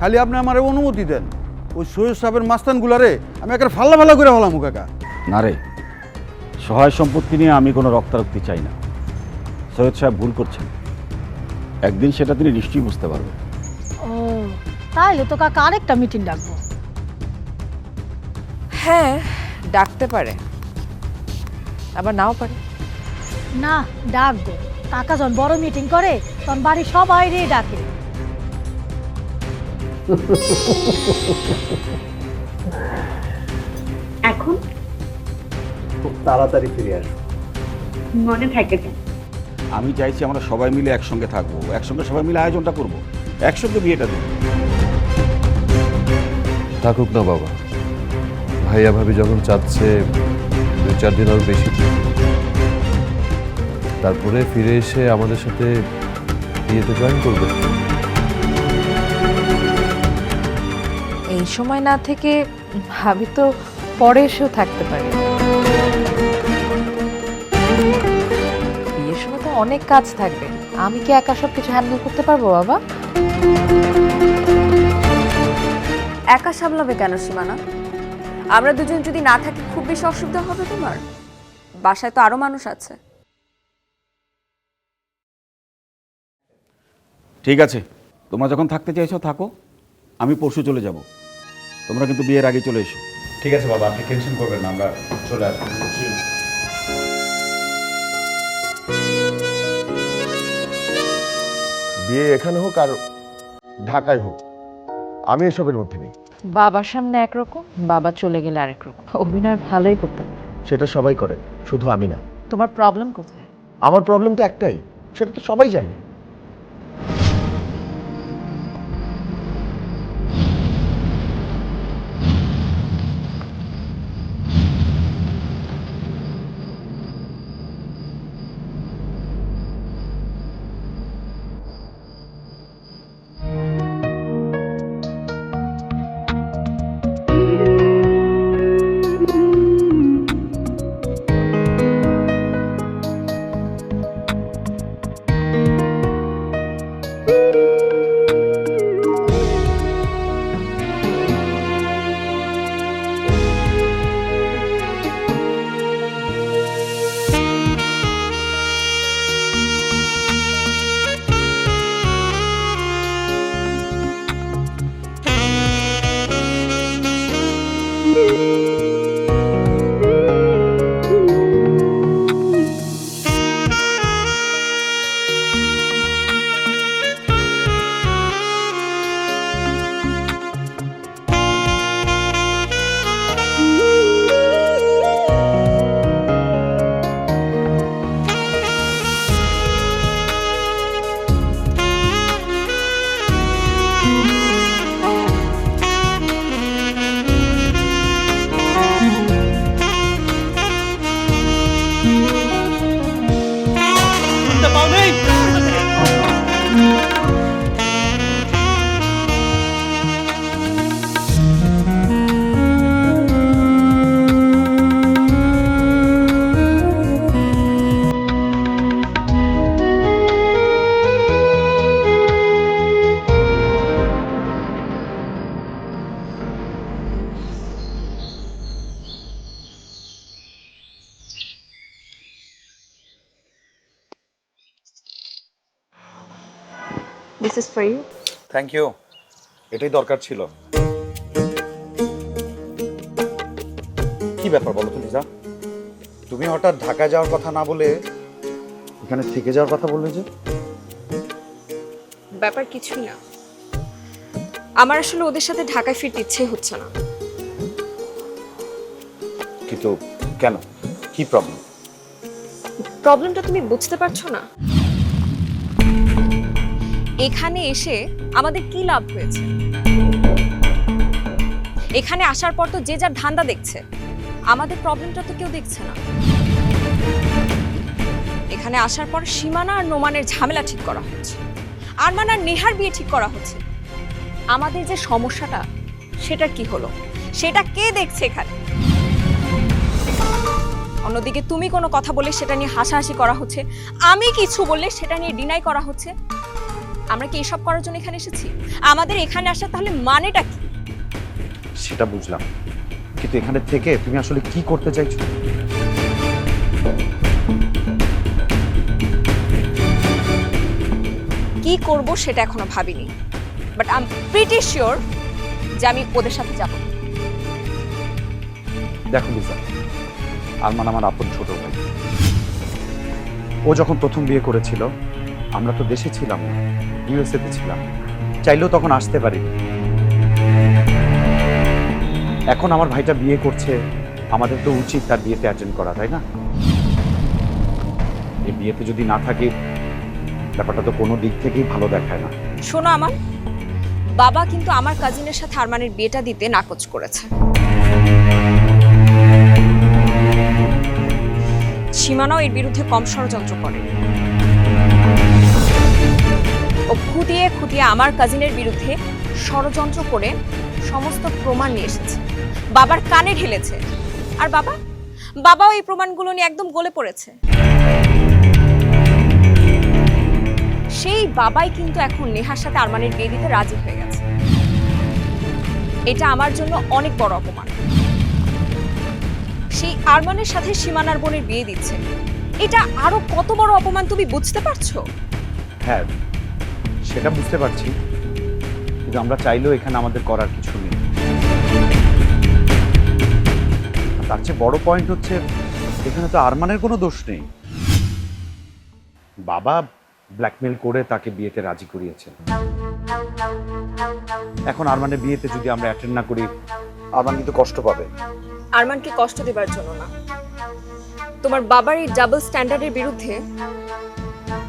খালি আপনি আমার অনুমতি দেন। ওই সৈয়দ সাহেবের মাস্তানগুলারে আমি একের ফাল্লা ফাল্লা করে ফেলাম কাকা। না রে সহায় সম্পত্তি নিয়ে আমি কোনো রক্তারক্তি চাই না। সৈয়দ সাহেব ভুল করছেন। একদিন সেটা তিনি নিশ্চয়ই বুঝতে পারবেন। ও তাইলে তো কাকা আরেকটা মিটিং ডাকবো। হ্যাঁ ডাকতে পারে। আবার নাও পারে। না ডাকবো। কাকা যখন বড় মিটিং করে তখন বাড়ির সবাই রে ডাকে। এখন? খুব তাড়াতাড়ি ফিরে আসব মনে থাকে যেন। আমি চাইছি আমরা সবাই মিলে একসঙ্গে থাকব। একসঙ্গে সবাই মিলে আয়োজনটা করব। একসঙ্গে বিয়েটা দেবো। থাকুক না বাবা। ভাইয়া ভাবি যখন চাচ্ছে দু চার দিন আরও বেশি। তারপরে ফিরে এসে আমাদের সাথে বিয়েতে জয়েন করবে। সময় না থেকে ভাবি তো পরে এসেও থাকতে পারে। বিয়ের সময় তো অনেক কাজ থাকবে। আমি কি একা সব কিছু হ্যান্ডেল করতে পারব বাবা? একা সামলাবে কেন সীমানা? আমরা দুজন যদি না থাকি খুব বেশি অসুবিধা হবে তোমার? বাসায় তো আরও মানুষ আছে। ঠিক আছে। তোমরা যখন থাকতে চাইছো থাকো। আমি পরশু চলে যাব। তোমরা কিন্তু বিয়ের আগে চলে এসো। ঠিক আছে বাবা আপনি টেনশন করবেন না আমরা চলে আসব। বিয়ে এখানে হোক আর ঢাকায় হোক আমি এসবের মধ্যে নেই। বাবার সামনে একরকম বাবা চলে গেলে আরেক রকম। অভিনয় ভালোই করতে সেটা সবাই করে শুধু আমি না। তোমার প্রবলেম কোথায়? আমার প্রবলেম তো একটাই সেটা তো সবাই জানে। This is for you thank you এটাই দরকার ছিল। কি ব্যাপার বলো তো লিজা? তুমি হঠাৎ ঢাকায় যাওয়ার কথা না বলে এখানে থেকে যাওয়ার কথা বললে যে? ব্যাপার কিছুই না। আমার আসলে ওদের সাথে ঢাকায় ফিরতে ইচ্ছে হচ্ছে না। কিন্তু কেন? কি প্রবলেম প্রবলেমটা তুমি বুঝতে পারছ না? এখানে এসে আমাদের কি লাভ হয়েছে? এখানে আসার পর তো যে যার ধান্দা দেখছে, আমাদের প্রবলেমটা তো কেউ দেখছে না। এখানে আসার পর সীমানা আর নোমানের ঝামেলা ঠিক করা হচ্ছে। আর আরমান আর নেহার বিয়ে ঠিক করা হচ্ছে। আমাদের যে সমস্যাটা, সেটা কি হলো? সেটা কে দেখছে এখানে? অন্যদিকে তুমি কোনো কথা বলে সেটা নিয়ে হাসাহাসি করা হচ্ছে। আমি কিছু বললে সেটা নিয়ে ডিনাই করা হচ্ছে। আমরা কি এসব করার জন্য এখানে এসেছি? আমাদের এখানে আসা তাহলে মানেটা কি? সেটা বুঝলাম। কিন্তু এখানে থেকে তুমি আসলে কি করতে চাইছো? কি করব সেটা এখনও ভাবিনি। But I am pretty sure যে আমি ওদের সাথে যাব। দেখো লিজা আরমান আমার আপন ছোট ভাই। ও যখন প্রথম বিয়ে করেছিল আমরা তো দেশে ছিলাম না। ইউএসএতে ছিলাম। চাইলেও তখন আসতে পারি এখন আমার ভাইটা বিয়ে করছে, আমাদের তো উচিত তার বিয়েতে অ্যাটেন্ড করা, তাই না? এই বিয়েতে যদি না থাকি, ব্যাপারটা তো কোনো দিক থেকেই ভালো দেখায় না। শোনো আমার, বাবা কিন্তু আমার কাজিনের সাথে আরমানের বিয়েটা দিতে নাকচ করেছে। সীমানাও এর বিরুদ্ধে কম ষড়যন্ত্র করে। ও খুঁটিয়ে খুঁটিয়ে আমার কাজিনের বিরুদ্ধে ষড়যন্ত্র করে সমস্ত প্রমাণ নিয়ে এসেছে। বাবার কানে ঢেলেছে। আর বাবা? বাবাও এই প্রমাণগুলো নিয়ে একদম গলে পড়েছে। সেই বাবাই কিন্তু এখন নেহার সাথে আরমানের বিয়ে দিতে রাজি হয়ে গেছে। এটা আমার জন্য অনেক বড় অপমান। সেই আরমানের সাথে সীমানার বোনের বিয়ে দিচ্ছে। এটা আরও কত বড় অপমান তুমি বুঝতে পারছ? হ্যাঁ সেটা বুঝতে পারছি, কিন্তু আমরা চাইলেও এখানে আমাদের করার কিছু নেই। তার চেয়ে বড় পয়েন্ট হচ্ছে, এখানে তো আরমানের কোনো দোষ নেই। বাবা ব্ল্যাকমেল করে তাকে বিয়েতে রাজি করিয়েছেন। এখন আরমানের বিয়েতে যদি আমরা অ্যাটেন্ড না করি, আরমান কিন্তু কষ্ট পাবে। আরমানকে কষ্ট দেবার জন্য না। তোমার বাবার এই ডাবল স্ট্যান্ডার্ডের বিরুদ্ধে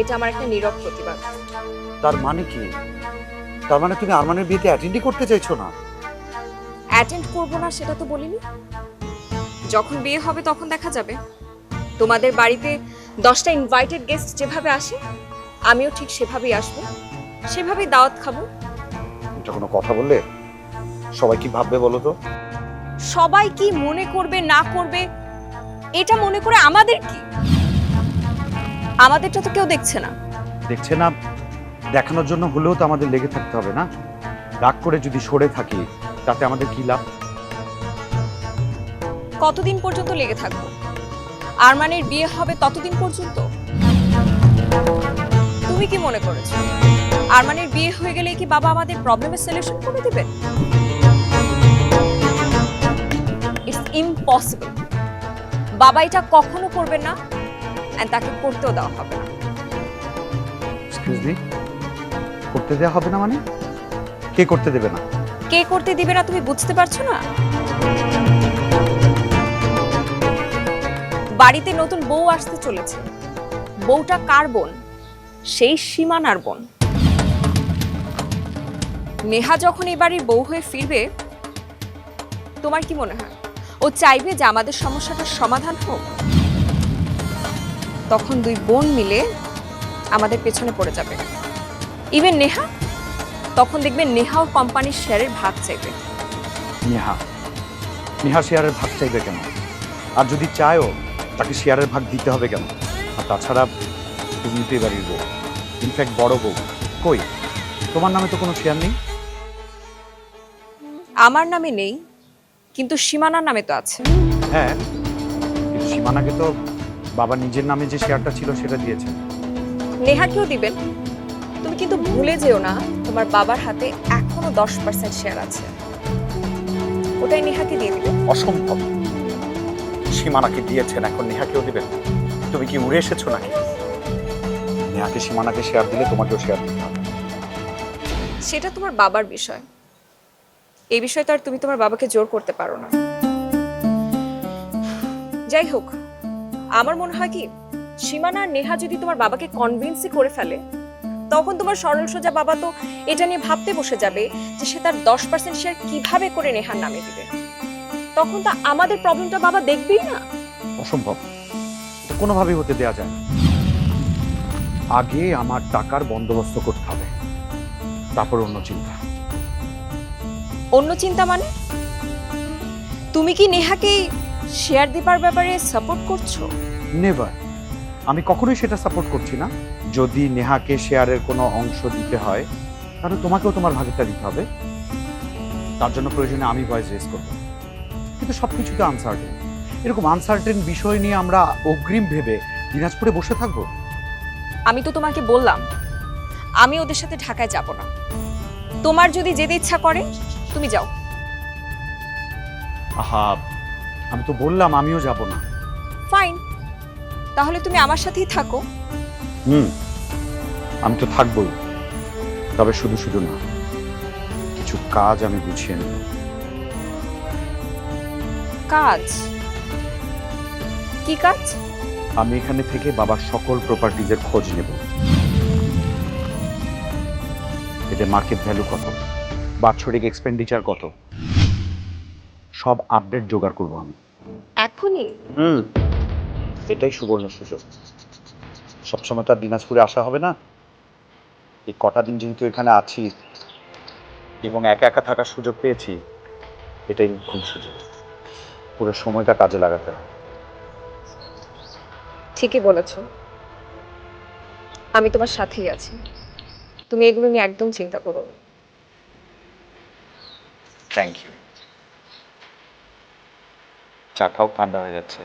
এটা আমার একটা নীরব প্রতিবাদ। তার মানে কি? তার মানে তুমি আরমানের বিয়েতে অ্যাটেন্ডই করতে চাইছো না? অ্যাটেন্ড করব না সেটা তো বলিনি। যখন বিয়ে হবে তখন দেখা যাবে। তোমাদের বাড়িতে দশটা ইনভাইটেড গেস্ট যেভাবে আসে আমিও ঠিক সেভাবেই আসব। সেভাবেই দাওয়াত খাব। এটা কোনো কথা বললে? সবাই কি ভাববে বলো তো? সবাই কি মনে করবে না করবে এটা মনে করে আমাদের কি? আমাদেরটা তো কেউ দেখছে না। দেখছে না? দেখানোর জন্য হলেও তো আমাদের লেগে থাকতে হবে না। রাগ করে যদি সরে থাকি তাতে আমাদের কি লাভ? কতদিন পর্যন্ত লেগে থাকব? আরমানের বিয়ে হবে ততদিন পর্যন্ত? তুমি কি মনে করেছ? আরমানের বিয়ে হয়ে গেলে কি বাবা আমাদের প্রবলেমের সলিউশন করে দিবেন? ইটস ইম্পসিবল বাবা এটা কখনো করবেন না এন্ড তাকে করতেও দেওয়া হবে না। এক্সকিউজ মি করতে দেওয়া হবে না মানে? কে করতে দেবে না? কে করতে দিবে না তুমি বুঝতে পারছ না? বাড়িতে নতুন বউ আসতে চলেছে। বউটা কার বোন? সেই সীমানার বোন। নেহা যখন এই বাড়ির বউ হয়ে ফিরবে, তোমার কি মনে হয়? ও চাইবে যে আমাদের সমস্যাটার সমাধান হোক? তখন দুই বোন মিলে আমাদের পেছনে পড়ে যাবে। ইভেন নেহা? তখন দেখবে নেহাও কোম্পানির শেয়ারের ভাগ চাইবে। নেহা। নেহা শেয়ারের ভাগ চাইবে কেন? আর যদি চায়ও তাকে শেয়ারের ভাগ দিতে হবে কেন? আর তাছাড়া তুমি তো এবারের বউ। ইনফ্যাক্ট বড় বউ। কই? তোমার নামে তো কোনো শেয়ার নেই? আমার নামে নেই কিন্তু সীমানার নামে তো আছে। হ্যাঁ কিন্তু সীমানাকে তো বাবা নিজের নামে যে শেয়ারটা ছিল সেটা দিয়েছে নেহাকেও দিবেন। তুমি কিন্তু ভুলে যেও না তোমার বাবার হাতে এখনও দশ পার্সেন্ট শেয়ার আছে। ওটাই নেহাকে দিয়ে দিবে। অসম্ভব। সীমানাকে দিয়েছেন এখন নেহাকেও দিবেন। তুমি কি উড়ে এসেছ নাকি? নেহাকে সীমানাকে শেয়ার দিলে তোমাকেও শেয়ার দিতে হবে। সেটা তোমার বাবার বিষয়। এই বিষয়ে তো আর তুমি তোমার বাবাকে জোর করতে পারো না। যাই হোক আমার মনে হয় কি সীমানা আর নেহা যদি তোমার বাবাকে কনভিন্সই করে ফেলে তখন তোমার সরল সোজা বাবা তো এটা নিয়ে ভাবতে বসে যাবে যে সে তার দশ পার্সেন্ট শেয়ার কীভাবে করে নেহার নামে দিবে। তখন তো আমাদের প্রবলেমটা বাবা দেখবেই না। অসম্ভব। এটা কোনোভাবেই হতে দেয়া যায় না। আগে আমার টাকার বন্দোবস্ত করতে হবে। তারপর অন্য চিন্তা। অন্য চিন্তা মানে? তুমি কি নেহাকে শেয়ার দিবার ব্যাপারে সাপোর্ট করছ? নেভার আমি কখনোই সেটা সাপোর্ট করছি না। যদি নেহাকে শেয়ারের কোনো অংশ দিতে হয় তাহলে তোমাকেও তোমার ভাগেরটা দিতে হবে। তার জন্য প্রয়োজনে আমি ভয়েস রেস করব। কিন্তু সব কিছুতে আনসার্টেন এরকম আনসার্টেন বিষয় নিয়ে আমরা অগ্রিম ভেবে দিনাজপুরে বসে থাকব? আমি তো তোমাকে বললাম আমি ওদের সাথে ঢাকায় যাব না। তোমার যদি যেতে ইচ্ছা করে তুমি যাও। আহা আমি তো বললাম আমিও যাব না। ফাইন তাহলে তুমি আমার সাথেই থাকো। হুম আমি তো থাকবোই। তবে শুধু শুধু না কিছু কাজ আমি গুছিয়ে নেব। কাজ? কি কাজ? আমি এখানে থেকে বাবার সকল প্রপার্টিজের খোঁজ নেব। এদের মার্কেট ভ্যালু কত? বাৎসরিক এক্সপেন্ডিচার কত? সব আপডেট জোগাড় করব আমি। এখনই? হুম। এটাই সুবর্ণ সুযোগ। সবসময় তো আর দিনাজপুরে আসা হবে না। এই কটা দিন যেহেতু এখানে আছি এবং একা একা থাকার সুযোগ পেয়েছি এটাই খুব সুযোগ। পুরো সময়টা কাজে লাগাতে হবে। ঠিকই বলেছ। আমি তোমার সাথেই আছি। তুমি এগুলো নিয়ে একদম চিন্তা করো থ্যাংক ইউ চাটাও ঠান্ডা হয়ে যাচ্ছে।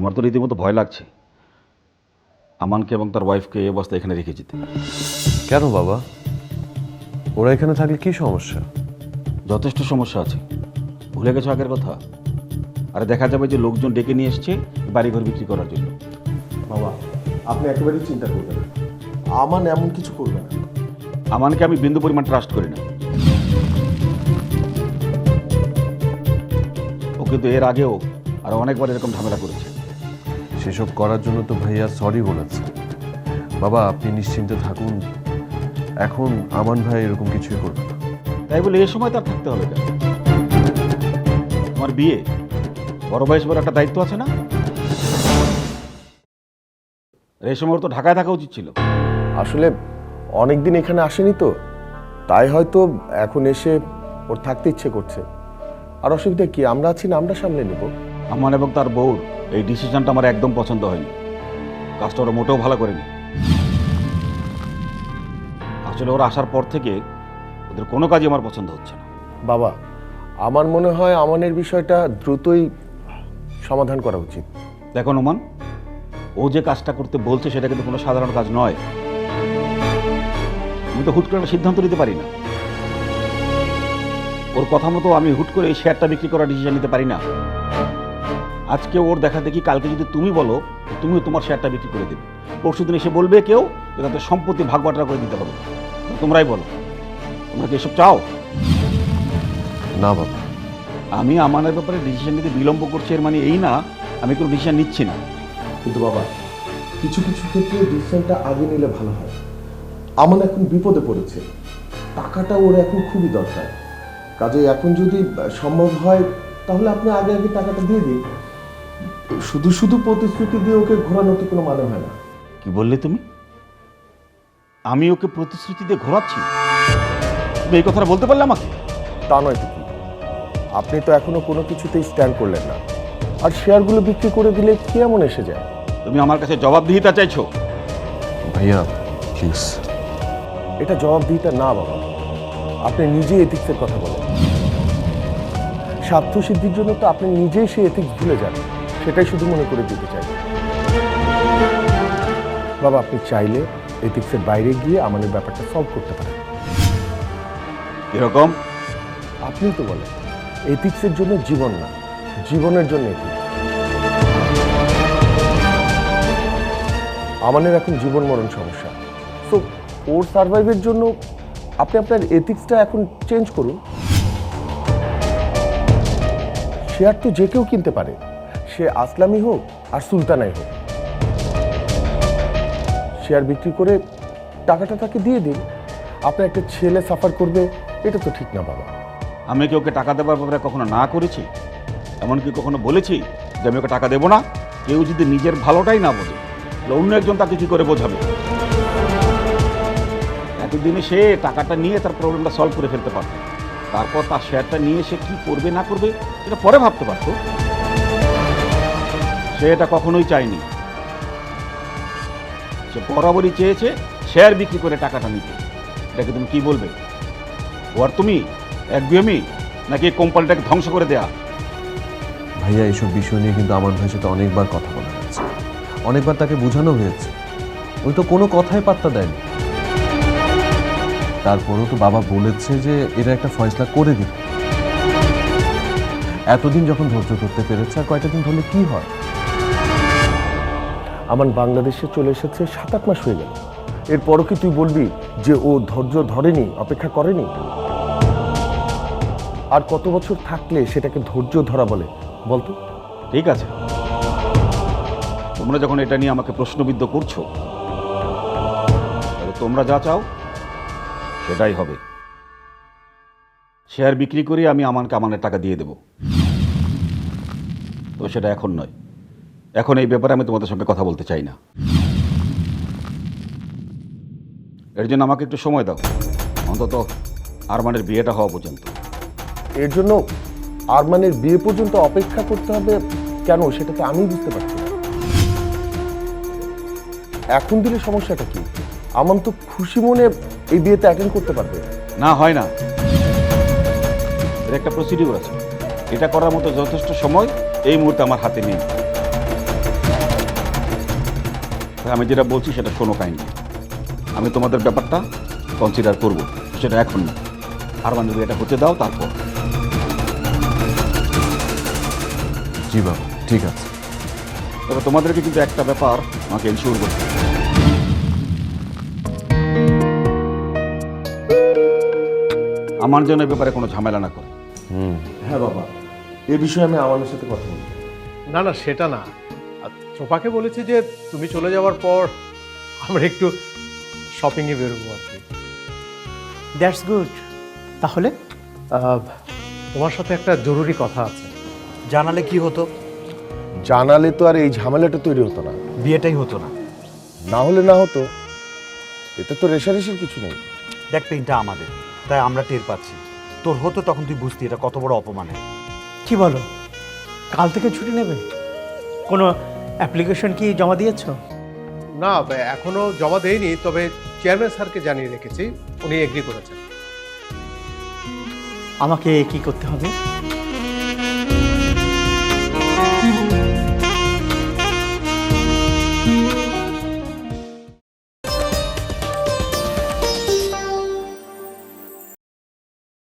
আমার তো রীতিমতো ভয় লাগছে। আমানকে এবং তার ওয়াইফকে এই অবস্থায় এখানে রেখে যেতে। কেন বাবা? ওরা এখানে থাকলে কি সমস্যা? যথেষ্ট সমস্যা আছে। ভুলে গেছো আগের কথা? আরে দেখা যাবে যে লোকজন ডেকে নিয়ে এসছে বাড়িঘর বিক্রি করার জন্য। বাবা আপনি একেবারেই চিন্তা করবেন না। আমান এমন কিছু করবে না। আমানকে আমি বিন্দু পরিমাণ ট্রাস্ট করি না। ও কিন্তু এর আগেও আর অনেকবার এরকম ঝামেলা করেছে। সেসব করার জন্য তো ভাইয়া সরি বলেছে। বাবা আপনি নিশ্চিন্তে থাকুন। এখন আমান ভাই এরকম কিছুই করবে না। তাই বলে এ সময় তার থাকতে হবে কেন? তোমার বিয়ে বড় বয়স বলে একটা দায়িত্ব আছে না? এই সময় তো ঢাকায় থাকা উচিত ছিল। আসলে অনেক দিন এখানে আসেনি তো তাই হয়তো এখন এসে ওর থাকতে ইচ্ছে করছে। আর অসুবিধা কি আমরা আছি না আমরা সামলে নেব। আমার এবং তার বউর এই ডিসিশনটা আমার একদম পছন্দ হয়নি। কাজটা ওরা মোটেও ভালো করেনি। আসলে ওরা আসার পর থেকে ওদের কোনো কাজই আমার পছন্দ হচ্ছে না। বাবা আমার মনে হয় আমানের বিষয়টা দ্রুতই সমাধান করা উচিত। দেখো নোমান ও যে কাজটা করতে বলছে সেটা কিন্তু কোনো সাধারণ কাজ নয়। আমি তো হুট করে একটা সিদ্ধান্ত নিতে পারি না। ওর কথা মতো আমি হুট করে এই শেয়ারটা বিক্রি করার ডিসিশন নিতে পারি না। আজকে ওর দেখা দেখি কালকে যদি তুমি বলো তুমিও তোমার শেয়ারটা বিক্রি করে দেবে। পরশু দিন এসে বলবে কেউ যে তাদের সম্পত্তি ভাগ করে দিতে হবে। তোমরাই বলো তোমরা কি এসব চাও? না বাবা। আমি আমাদের ব্যাপারে ডিসিশন নিতে বিলম্ব করছি এর মানে এই না আমি কোনো ডিসিশন নিচ্ছি না। কিন্তু বাবা কিছু কিছু ক্ষেত্রে ডিসিশনটা আগে নিলে ভালো হয়। আমান এখন বিপদে পড়েছে। টাকাটা ওর এখন খুবই দরকার। কাজে এখন যদি সম্ভব হয় তাহলে আপনি আগে আগে টাকাটা দিয়ে দিন। শুধু শুধু প্রতিশ্রুতি দিয়ে ওকে ঘোরানোর তো কোনো মানে হয় না। কি বললে তুমি? আমি ওকে প্রতিশ্রুতি দিয়ে ঘোরাচ্ছি? তুমি এই কথাটা বলতে পারলে আমাকে? তা নয় তো কি? আপনি তো এখনও কোনো কিছুতেই স্ট্যান্ড করলেন না। আর শেয়ারগুলো বিক্রি করে দিলে কে এমন এসে যায়? তুমি আমার কাছে জবাবদিহিতা চাইছো? ভাইয়া প্লিজ এটা জবাবদিহিতা না বাবা। আপনি নিজেই এথিক্সের কথা বলেন। স্বার্থ সিদ্ধির জন্য তো আপনি নিজেই সেই এথিক্স ভুলে যান। সেটাই শুধু মনে করে দিতে চাই। বাবা আপনি চাইলে এথিক্সের বাইরে গিয়ে আমাদের ব্যাপারটা সলভ করতে পারেন। এরকম আপনি তো বলেন এথিক্সের জন্য জীবন না জীবনের জন্য এথিক্স। আমাদের এখন জীবন মরণ সমস্যা। তো ওর সার্ভাইভের জন্য আপনি আপনার এথিক্সটা এখন চেঞ্জ করুন। শেয়ার তো যে কেউ কিনতে পারে। সে আসলামই হোক আর সুলতানাই হোক। শেয়ার বিক্রি করে টাকাটা তাকে দিয়ে দিন। আপনার একটা ছেলে সাফার করবে, এটা তো ঠিক না বাবা। আমি কি ওকে টাকা দেওয়ার ব্যাপারে কখনো না করেছি? এমনকি কখনো বলেছি যে আমি ওকে টাকা দেবো না? কেউ যদি নিজের ভালোটাই না বোঝে অন্য একজন তাকে কি করে বোঝাবে? এতদিনে সে টাকাটা নিয়ে তার প্রবলেমটা সলভ করে ফেলতে পারবে তারপর তার শেয়ারটা নিয়ে সে কি করবে, না করবে, এটা পরে ভাবতে পারতো। সে এটা কখনোই চায়নি। সে বরাবরই চেয়েছে শেয়ার বিক্রি করে টাকাটা নিতে। এটাকে তুমি কি বলবে? ও আর তুমি একদমই নাকি এই কোম্পানিটাকে ধ্বংস করে দেয়া? ভাইয়া এইসব বিষয় নিয়ে কিন্তু আমার ভাইয়ের সাথে অনেকবার কথা বলা হয়েছে। অনেকবার তাকে বোঝানো হয়েছে। ওই তো কোনো কথাই পাত্তা দেয়নি। তারপরেও তো বাবা বলেছে যে এটা একটা ফয়সলা করে দিতে এতদিন যখন ধৈর্য ধরতে পেরেছে, আর কয়টা দিন ধরলে কি হয়? আমার বাংলাদেশে চলে এসেছে সাত আট মাস হয়ে গেল। এরপরও কি তুই বলবি যে ও ধৈর্য ধরেনি, অপেক্ষা করেনি? আর কত বছর থাকলে সেটাকে ধৈর্য ধরা বলে? বলতো ঠিক আছে। তোমরা যখন এটা নিয়ে আমাকে প্রশ্নবিদ্ধ করছ, তাহলে তোমরা যা চাও, সেটাই হবে। শেয়ার বিক্রি করে আমি আমানকে আমানের টাকা দিয়ে দেব। তো সেটা এখন নয়। এখন এই ব্যাপারে আমি তোমাদের সঙ্গে কথা বলতে চাই না। এর জন্য আমাকে একটু সময় দাও। অন্তত আরমানের বিয়েটা হওয়া পর্যন্ত। এর জন্য আরমানের বিয়ে পর্যন্ত অপেক্ষা করতে হবে কেন সেটা তো আমি বুঝতে পারছি না। এখন দিলে সমস্যাটা কি? আমার তো খুশি মনে এই বিয়েতে অ্যাটেন্ড করতে পারবে। না হয় না। এর একটা প্রসিডিউর আছে। এটা করার মতো যথেষ্ট সময় এই মুহূর্তে আমার হাতে নেই। আমি যেটা বলছি সেটা শোনো কাইন্ডলি আমি তোমাদের ব্যাপারটা কনসিডার করব সেটা এখন না। আর মানে এটা হতে দাও তারপর। জি বাবা ঠিক আছে। তবে তোমাদেরকে কিন্তু একটা ব্যাপার আমাকে ইনশিওর করতে হবে। আমার জন্য এই ব্যাপারে কোনো ঝামেলা না করে। হ্যাঁ বাবা এ বিষয়ে আমি আমানের সাথে কথা বলব। না না সেটা না। চোপাকে বলেছি যে তুমি চলে যাওয়ার পর আমরা একটু শপিংয়ে বেরোবো আর কি। দ্যাটস গুড তাহলে? আহ, তোমার সাথে একটা জরুরি কথা আছে। জানালে কি হতো? জানালে তো আর এই ঝামেলাটা তৈরি হতো না। বিয়েটাই হতো না। না হলে না হতো এতে তো রেশারেশির কিছু নেই। দেখ পেনটা আমাদের তাই আমরা টের পাচ্ছি। তোর হতো তখন তুই বুঝতি এটা কত বড় অপমানে। কি বলো? কাল থেকে ছুটি নেবে? কোনো অ্যাপ্লিকেশন কি জমা দিয়েছ? না এখনও জমা দেয়নি তবে চেয়ারম্যান স্যারকে জানিয়ে রেখেছি উনি এগ্রি করেছেন। আমাকে কি করতে হবে?